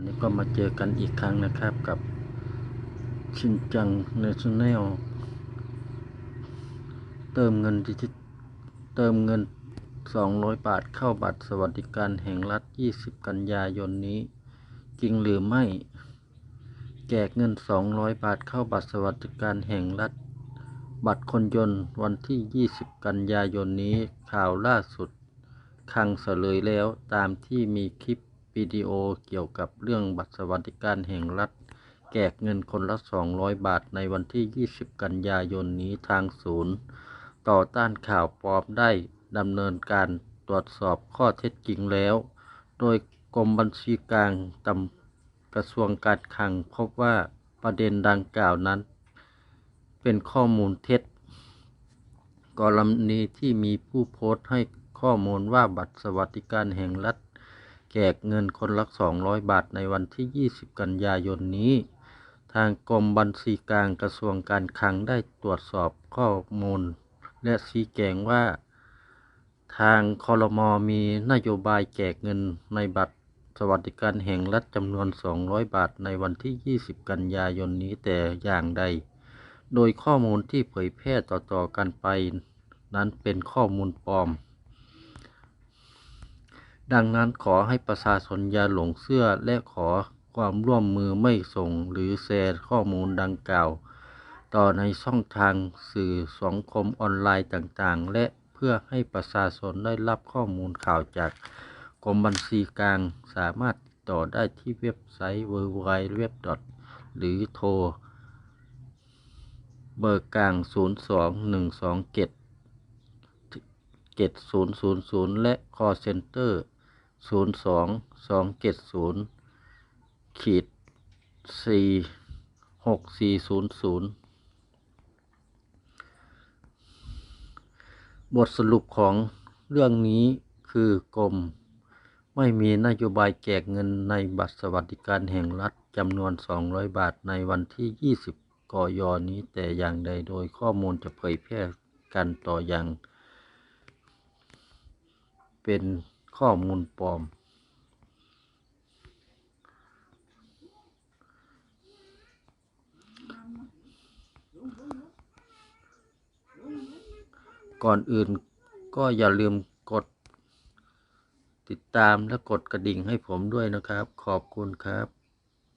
วันนี้ก็มาเจอกันอีกครั้งนะครับกับชินจังเนชั่นแนลเติมเงินดิจิเติมเงิน 200 บาทเข้าบัตรสวัสดิการแห่งรัฐ 20 กันยายนนี้ จริงหรือไม่ แจกเงิน 200 บาทเข้าบัตรสวัสดิการแห่งรัฐ บัตรคนยนต์วันที่ 20 กันยายนนี้ข่าวล่าสุดคังเสลยแล้วตามที่มีคลิป วิดีโอเกี่ยวกับเรื่องบัตรสวัสดิการแห่งรัฐ แจกเงินคนละ 200 บาทในวันที่ 20 กันยายนนี้ทางศูนย์ ต่อต้านข่าวปลอมได้ดำเนินการตรวจสอบข้อเท็จจริงแล้ว โดยกรมบัญชีกลางตำกระทรวงการคลังพบว่าประเด็นดังกล่าวนั้น เป็นข้อมูลเท็จ กรณีที่มีผู้โพสต์ให้ข้อมูลว่าบัตรสวัสดิการแห่งรัฐ แจกเงินคนละ200 บาทในวันที่ 20 กันยายนนี้ ทางกรมบัญชีกลางกระทรวงการคลังได้ตรวจสอบข้อมูล และชี้แจงว่า ทางคอรมอมีนโยบายแจกเงินในบัตรสวัสดิการแห่งรัฐจำนวน 200 บาทในวันที่ 20 กันยายนนี้แต่อย่างใด โดยข้อมูลที่เผยแพร่ต่อๆกันไป นั้นเป็นข้อมูลปลอม ดังนั้นขอให้ประชาชนอย่าหลงเชื่อและขอความร่วมมือไม่ส่งหรือแชร์ข้อมูลดังกล่าว ต่อในช่องทางสื่อสังคมออนไลน์ต่างๆ และเพื่อให้ประชาชนได้รับข้อมูลข่าวจากกรมบัญชีกลางสามารถติดต่อได้ที่เว็บไซต์ www. หรือโทร เบอร์กลาง 02127 7000 และ call center 02 270ขีด4 6400บทสรุปของเรื่องนี้คือกรมไม่มีนโยบายแจกเงินในบัตรสวัสดิการแห่งรัฐจำนวน 200 บาทในวันที่ 20กอยนี้แต่อย่างใดโดยข้อมูลจะเผยแพร่กันต่ออย่าง เป็น ข้อมูลปลอม ก่อนอื่นก็อย่าลืมกดติดตามและกดกระดิ่งให้ผมด้วยนะครับ ขอบคุณครับ